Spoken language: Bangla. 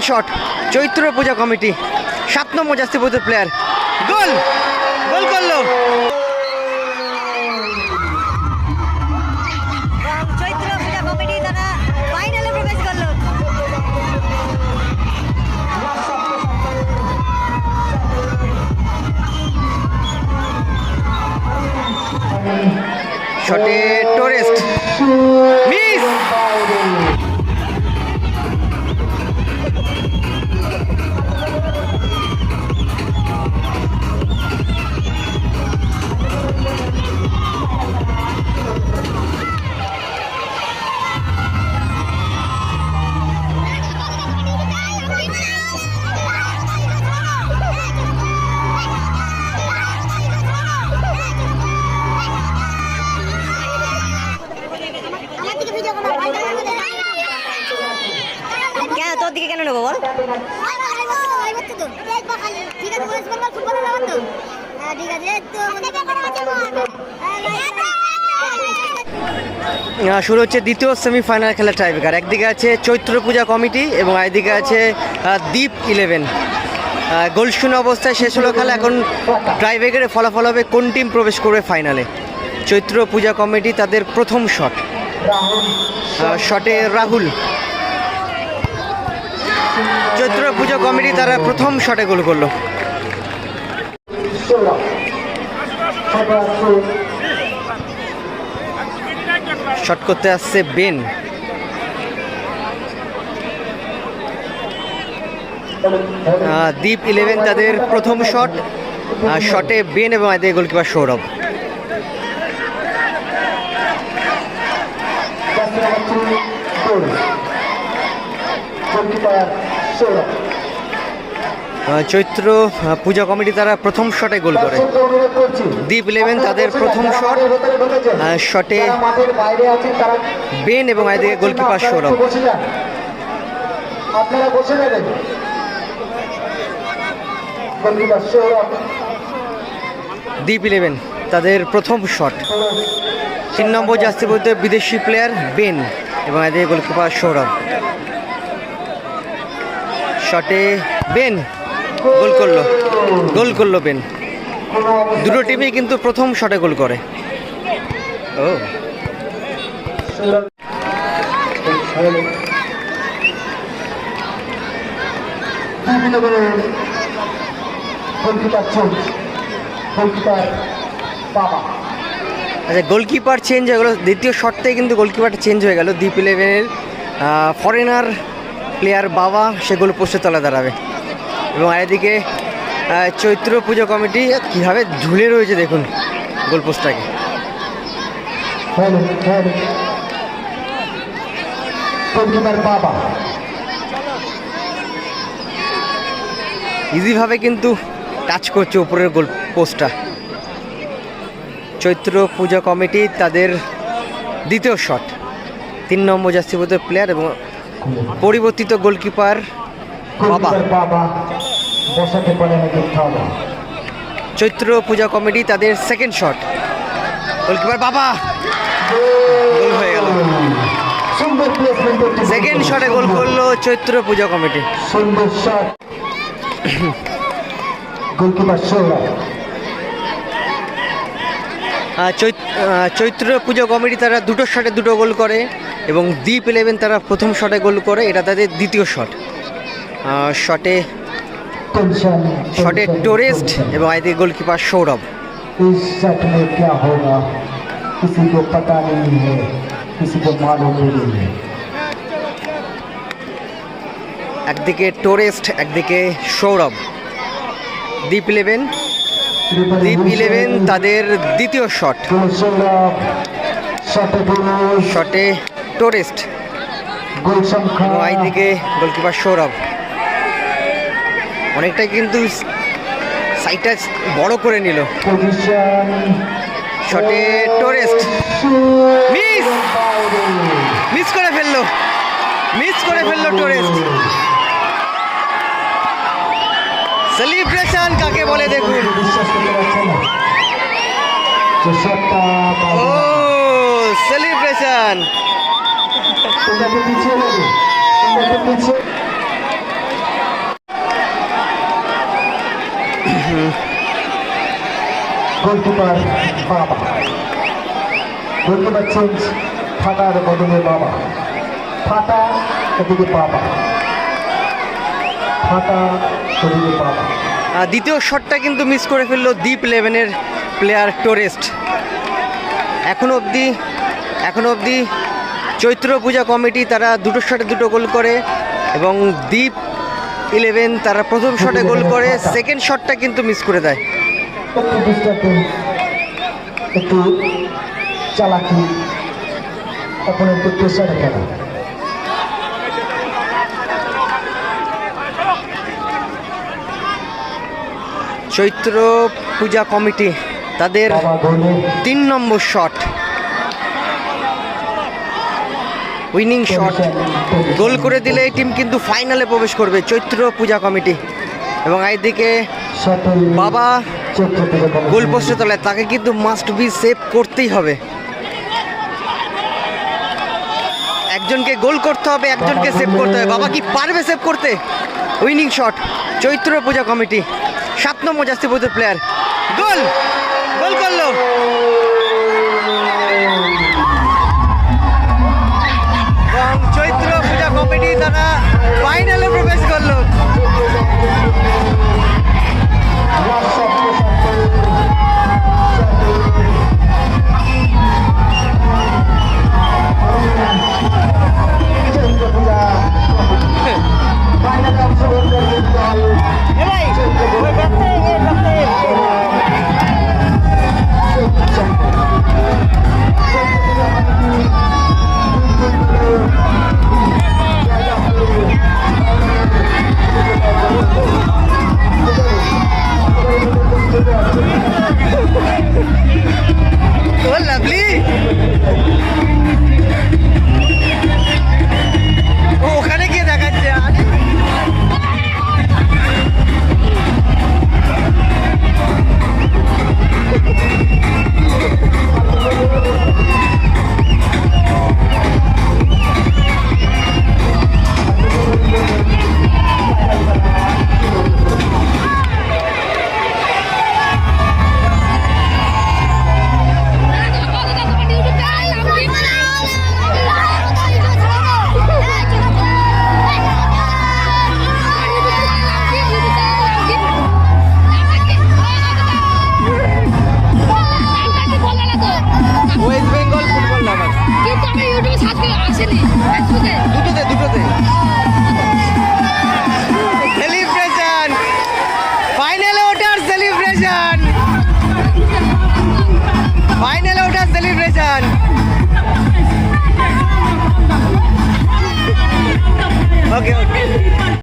শট চৈত্র পূজা কমিটি সাত নম্বর জাস্তি পূজার প্লেয়ার গোল! গোল করল। শটে টোরেস্ট মিস নেব বল। ঠিক আছে আহ, শুরু হচ্ছে দ্বিতীয় সেমিফাইনাল খেলা টাইব্রেকার একদিকে আছে চৈত্র পূজা কমিটি এবং একদিকে আছে দ্বীপ ইলেভেন গোলশূন্য অবস্থায় শেষ হলো খেলা। এখন টাইব্রেকারে ফলাফল হবে কোন টিম প্রবেশ করবে ফাইনালে চৈত্র পূজা কমিটি তাদের প্রথম শট শটে রাহুল। চৈত্র পুজো কমিটি তারা প্রথম শটে গোল করল। শট করতে আসছে বেন। দ্বীপ ইলেভেন তাদের প্রথম শট। শটে বেন এবং এদের গোলকিপার সৌরভ। আহ, চৈত্র পূজা কমিটি তারা প্রথম শটে গোল করে। দ্বীপ ইলেভেন তাদের প্রথম শট। শটে বেন এবং এদিকে গোলকিপার সৌরভ। আপনারা বসে যাবেন দ্বীপ ইলেভেন তাদের প্রথম শট। তিন নম্বর বলতে বিদেশি প্লেয়ার বেন এবং এদিকে গোলকিপার সৌরভ। শটে বেন, গোল করল গোল করল বেন। দুটো টিমই কিন্তু প্রথম শটে গোল করে। ও। আচ্ছা গোলকিপার চেঞ্জ হয়ে গেলো। দ্বিতীয় শটটাই কিন্তু গোলকিপারটা চেঞ্জ হয়ে গেল। দ্বীপ ইলেভেনের ফরেনার প্লেয়ার বাবা সে গোল পোস্টে তলা দাঁড়াবে। এবং এদিকে চৈত্র পুজো কমিটি কীভাবে ঝুলে রয়েছে দেখুন গোল পোস্টটাকে। হ্যালো হ্যালো গোলকিপার বাবা ইজিভাবে কিন্তু টাচ করছে উপরের গোল পোস্টটা। চৈত্র পূজা কমিটি তাদের দ্বিতীয় শট তিন নম্বর জাস্তিপত প্লেয়ার এবং পরিবর্তিত গোলকিপার বাবা। চৈত্র পূজা কমিটি তাদের সেকেন্ড শট গোলকিপার বাবা। গোল হয়ে গেল। সেকেন্ড শটে গোল করল চৈত্র পূজা কমিটি। সুন্দর shot goalkeeper Sourav. Chaitra Pujo committee তারা দুটো শটে দুটো গোল করে। এবং দ্বীপ ইলেভেন তারা প্রথম শটে গোল করে এটা তাদের দ্বিতীয় শট শটে टेंशन শটে টোরেস্ট এবং আইদিকে গোলকিপার সৌরভ इस शट में क्या होगा किसी को पता नहीं है किसी को मालूम भी नहीं है একদিকে টোরেস্ট একদিকে সৌরভ দ্বীপ ইলেভেন দ্বীপ ইলেভেন তাদের দ্বিতীয় shot goal Saurabh shot goal শটে টুরিস্ট। দিকে গোলকিপার সৌরভ। অনেকটাই কিন্তু সাইটটা বড় করে নিল। শটে টুরিস্ট। মিস! মিস করে ফেলল। মিস করে ফেলল টুরিস্ট। সেলিব্রেশন কাকে বলে দেখুন? ও সেলিব্রেশন। গোলকিপার বাবা গোলকিপার চেঞ্জ ফাটার বদলে বাবা ফাটা এদিকে বাবা ফাটা এদিকে বাবা দ্বিতীয় শটটা কিন্তু মিস করে ফেলল দ্বীপ লেভেনের প্লেয়ার টোরেস্ট এখনও অবধি এখনও অবধি চৈত্র পূজা কমিটি তারা দুটো শটে দুটো গোল করে এবং দ্বীপ ইলেভেন তারা প্রথম শটে গোল করে সেকেন্ড শটটা কিন্তু মিস করে দেয়। চৈত্র পূজা কমিটি তাদের তিন নম্বর শট উইনিং শট গোল করে দিলে এই টিম কিন্তু ফাইনালে প্রবেশ করবে, চৈত্র পূজা কমিটি। এবং এইদিকে বাবা। গোল পোস্টে তলায় তাকে কিন্তু মাস্ট বি সেভ করতেই হবে। একজনকে গোল করতে হবে, একজনকে সেভ করতে হবে। বাবা কি পারবে সেভ করতে? Winning shot Chaitra Puja committee, সাত নম্বর জাস্তি প্লেয়ার গোল! গোল করল। Okay, okay.